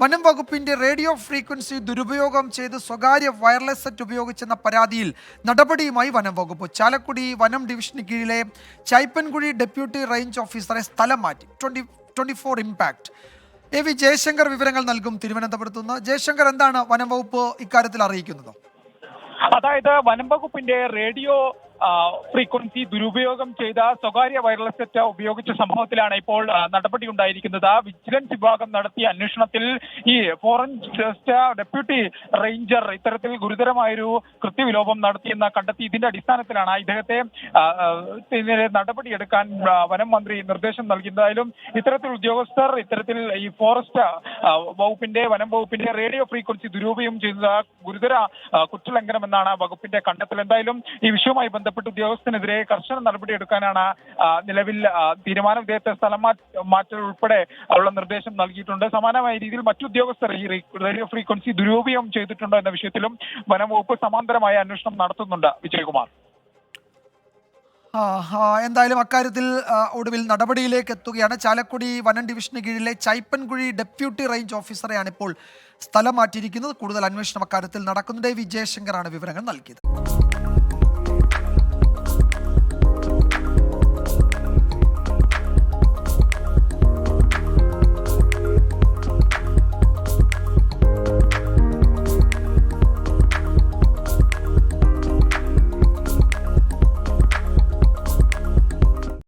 വനം വകുപ്പിന്റെ radio frequency ദുരുപയോഗം ചെയ്ത് സ്വകാര്യ വയർലെസ് സെറ്റ് ഉപയോഗിച്ചെന്ന പരാതിയിൽ നടപടിയുമായി വനം വകുപ്പ് ചാലക്കുടി വനം ഡിവിഷന് കീഴിലെ ചൈപ്പൻകുഴി ഡെപ്യൂട്ടി റേഞ്ച് ഓഫീസറെ സ്ഥലം മാറ്റി. Twenty twenty four impact. A V Jayashankar വിവരങ്ങൾ നൽകും തിരുവനന്തപുരത്ത് നിന്ന്. ജയശങ്കർ എന്താണ് വനം വകുപ്പ് ഇക്കാര്യത്തിൽ അറിയിക്കുന്നത്? അതായത് വനം വകുപ്പിന്റെ റേഡിയോ ഫ്രീക്വൻസി ദുരുപയോഗം ചെയ്ത സ്വകാര്യ വയർലെസ് സെറ്റ് ഉപയോഗിച്ച സംഭവത്തിലാണ് ഇപ്പോൾ നടപടി ഉണ്ടായിരിക്കുന്നത്. വിജിലൻസ് വിഭാഗം നടത്തിയ അന്വേഷണത്തിൽ ഈ ഫോറൻസിസ്റ്റ് ഡെപ്യൂട്ടി റേഞ്ചർ ഇത്തരത്തിൽ ഗുരുതരമായൊരു കൃത്യവിലോപം നടത്തിയെന്ന് കണ്ടെത്തി. ഇതിന്റെ അടിസ്ഥാനത്തിലാണ് ഇദ്ദേഹത്തെ ഇതിനെതിരെ നടപടിയെടുക്കാൻ വനം മന്ത്രി നിർദ്ദേശം നൽകിയതായാലും ഇത്തരത്തിൽ ഉദ്യോഗസ്ഥർ ഇത്തരത്തിൽ ഈ ഫോറസ്റ്റ് വകുപ്പിന്റെ വനം വകുപ്പിന്റെ റേഡിയോ ഫ്രീക്വൻസി ദുരുപയോഗം ചെയ്തത് ഗുരുതര കുറ്റലംഘനം കുറ്റലംഘനമെന്നാണ് വകുപ്പിന്റെ കണ്ടെത്തൽ. എന്തായാലും ഈ വിഷയവുമായി ബന്ധപ്പെട്ട് ഉദ്യോഗസ്ഥനെതിരെ കർശന നടപടിയെടുക്കാനാണ് നിലവിൽ തീരുമാനം. ഇദ്ദേഹത്തെ സ്ഥലം മാറ്റൽ ഉൾപ്പെടെ ഉള്ള നിർദ്ദേശം നൽകിയിട്ടുണ്ട്. സമാനമായ രീതിയിൽ മറ്റു ഉദ്യോഗസ്ഥർ ഈ റേഡിയോ ഫ്രീക്വൻസി ദുരുപയോഗം ചെയ്തിട്ടുണ്ടോ എന്ന വിഷയത്തിലും വനം വകുപ്പ് സമാന്തരമായ അന്വേഷണം നടത്തുന്നുണ്ട് വിജയകുമാർ. എന്തായാലും അക്കാര്യത്തിൽ ഒടുവിൽ നടപടിയിലേക്ക് എത്തുകയാണ്. ചാലക്കുടി വനം ഡിവിഷന് കീഴിലെ ചൈപ്പൻകുഴി ഡെപ്യൂട്ടി റേഞ്ച് ഓഫീസറെയാണ് ഇപ്പോൾ സ്ഥലം മാറ്റിയിരിക്കുന്നത്. കൂടുതൽ അന്വേഷണം അക്കാര്യത്തിൽ നടക്കുന്നുണ്ട്. വിജയശങ്കറാണ് വിവരങ്ങൾ നൽകിയത്.